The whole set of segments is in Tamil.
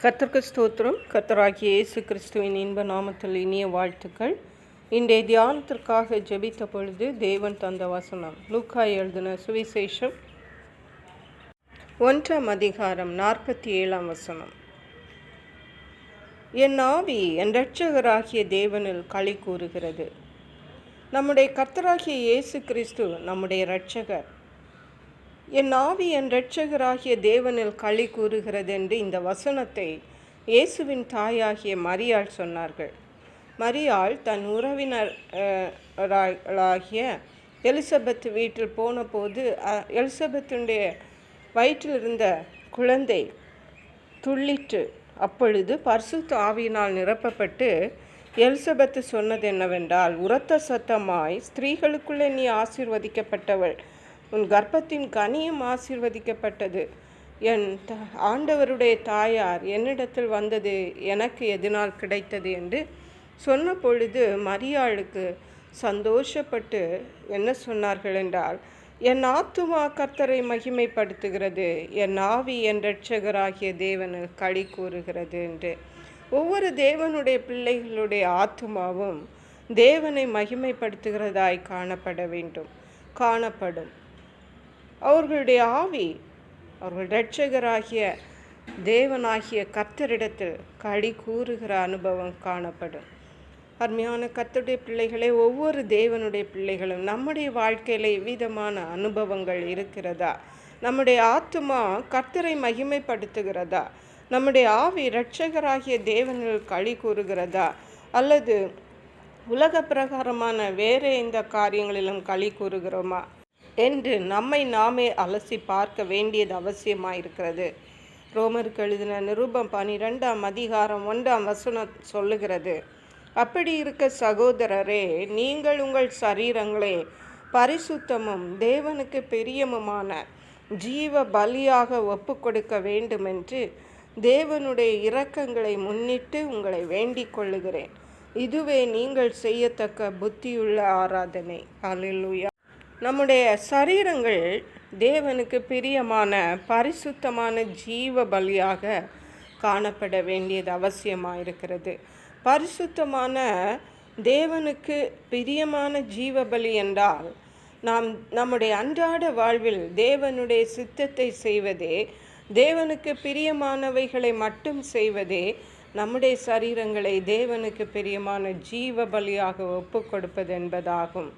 கர்த்தருக்கு ஸ்தோத்திரம். கத்தராகிய இயேசு கிறிஸ்துவின் இன்ப நாமத்தில் இனிய வாழ்த்துக்கள். இன்றைய தியானத்திற்காக ஜெபித்த பொழுது தேவன் தந்த வசனம். லூக்கா எழுதின சுவிசேஷம் ஒன்றாம் அதிகாரம் நாற்பத்தி ஏழாம் வசனம். என் ஆவி என் ரட்சகராகிய தேவனில் களி கூறுகிறது. நம்முடைய கர்த்தராகிய இயேசு கிறிஸ்து நம்முடைய இரட்சகர். என் ஆவி என் இரட்சகராகிய தேவனில் களி கூறுகிறது என்று இந்த வசனத்தை இயேசுவின் தாயாகிய மரியாள் சொன்னார்கள். மரியாள் தன் உறவினராகிய எலிசபெத் வீட்டில் போனபோது எலிசபெத்துடைய வயிற்றில் இருந்த குழந்தை துள்ளிட்டு அப்பொழுது பரிசுத்த ஆவியினால் நிரப்பப்பட்டு எலிசபெத்து சொன்னது என்னவென்றால் உரத்த சத்தமாய் ஸ்திரீகளுக்குள்ளே நீ ஆசீர்வதிக்கப்பட்டவள். உன் கர்ப்பத்தின் கனியும் ஆசீர்வதிக்கப்பட்டது. என் ஆண்டவருடைய தாயார் என்னிடத்தில் வந்தது எனக்கு எதனால் கிடைத்தது என்று சொன்ன பொழுது மரியாளுக்கு சந்தோஷப்பட்டு என்ன சொன்னார்கள் என்றால் என் ஆத்துமா கர்த்தரை மகிமைப்படுத்துகிறது என் ஆவி என் ரட்சகராகிய தேவனில் களி கூறுகிறது என்று. ஒவ்வொரு தேவனுடைய பிள்ளைகளுடைய ஆத்துமாவும் தேவனை மகிமைப்படுத்துகிறதாய் காணப்பட வேண்டும் காணப்படும். அவர்களுடைய ஆவி அவர்கள் இரட்சகராகிய தேவனாகிய கர்த்தரிடத்தில் களி கூறுகிற அனுபவம் காணப்படும். அருமையான கத்தருடைய பிள்ளைகளே ஒவ்வொரு தேவனுடைய பிள்ளைகளும் நம்முடைய வாழ்க்கையில் எவ்விதமான அனுபவங்கள் இருக்கிறதா? நம்முடைய ஆத்துமா கர்த்தரை மகிமைப்படுத்துகிறதா? நம்முடைய ஆவி இரட்சகராகிய தேவனில் களி கூறுகிறதா? அல்லது உலக பிரகாரமான வேறு எந்த காரியங்களிலும் களி கூறுகிறோமா? என்று நம்மை நாமே அலசி பார்க்க வேண்டியது அவசியமாயிருக்கிறது. ரோமருக்கு எழுதின நிருபம் பனிரெண்டாம் அதிகாரம் ஒன்றாம் வசனம் சொல்லுகிறது. அப்படி இருக்க சகோதரரே நீங்கள் உங்கள் சரீரங்களே பரிசுத்தமும் தேவனுக்கு பிரியமுமான ஜீவ பலியாக ஒப்பு கொடுக்க வேண்டுமென்று தேவனுடைய இரக்கங்களை முன்னிட்டு உங்களை வேண்டிக் கொள்ளுகிறேன். இதுவே நீங்கள் செய்யத்தக்க புத்தியுள்ள ஆராதனை. அல்லேலூயா நம்முடைய சரீரங்கள் தேவனுக்கு பிரியமான பரிசுத்தமான ஜீவ பலியாக காணப்பட வேண்டியது அவசியமாக இருக்கிறது பரிசுத்தமான தேவனுக்கு பிரியமான ஜீவ பலி என்றால் நாம் நம்முடைய அன்றாட வாழ்வில் தேவனுடைய சித்தத்தை செய்வதே தேவனுக்கு பிரியமானவைகளை மட்டும் செய்வதே நம்முடைய சரீரங்களை தேவனுக்கு பிரியமான ஜீவ பலியாக ஒப்பு கொடுப்பது என்பதாகும்.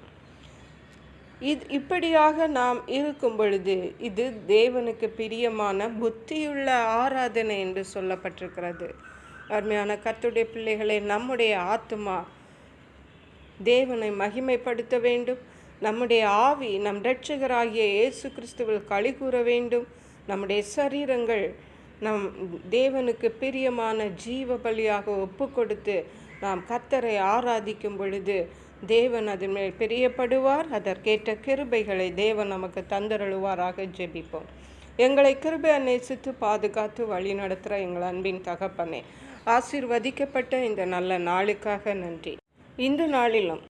இது இப்படியாக நாம் இருக்கும் பொழுது இது தேவனுக்கு பிரியமான புத்தியுள்ள ஆராதனை என்று சொல்லப்பட்டிருக்கிறது. அருமையான கத்துடைய பிள்ளைகளை நம்முடைய ஆத்மா தேவனை மகிமைப்படுத்த வேண்டும். நம்முடைய ஆவி நம் இரட்சகராகிய இயேசு கிறிஸ்துவில் களி கூற வேண்டும். நம்முடைய சரீரங்கள் நம் தேவனுக்கு பிரியமான ஜீவ பலியாக ஒப்பு கொடுத்து நாம் கத்தரை ஆராதிக்கும் பொழுது தேவன் அதன் மேல் பிரியப்படுவார். அதற்கேற்ற கிருபைகளை தேவன் நமக்கு தந்தருளுவாராக ஜெபிப்போம். எங்களை கிருபை நேசித்து பாதுகாத்து வழி நடத்துகிற எங்கள் அன்பின் தகப்பனே ஆசீர்வதிக்கப்பட்ட இந்த நல்ல நாளுக்காக நன்றி. இந்த நாளிலும்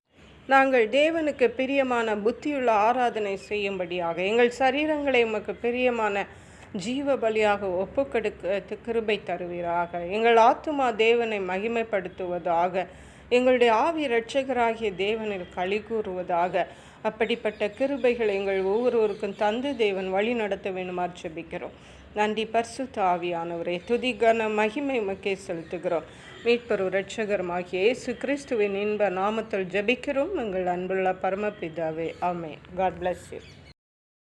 நாங்கள் தேவனுக்கு பிரியமான புத்தியுள்ள ஆராதனை செய்யும்படியாக எங்கள் சரீரங்களை உமக்கு பிரியமான ஜீவ பலியாக ஒப்புக்கெடுக்க கிருபை தருவீராக. எங்கள் ஆத்துமா தேவனை மகிமைப்படுத்துவதாக எங்களுடைய ஆவி இரட்சகராகிய தேவனில் களி கூறுவதாக. அப்படிப்பட்ட கிருபைகளை எங்கள் ஒவ்வொருவருக்கும் தந்து தேவன் வழி நடத்த வேண்டுமாறு ஜெபிக்கிறோம். நன்றி பரிசுத்த ஆவியானவரே துதிகன மகிமை மக்கே செலுத்துகிறோம். மீட்பர் இரட்சகரமாகிய இயேசு கிறிஸ்துவின் இன்ப நாமத்தில் ஜெபிக்கிறோம். எங்கள் அன்புள்ள பரமபிதாவே ஆமே காட் பிளஸ் யூ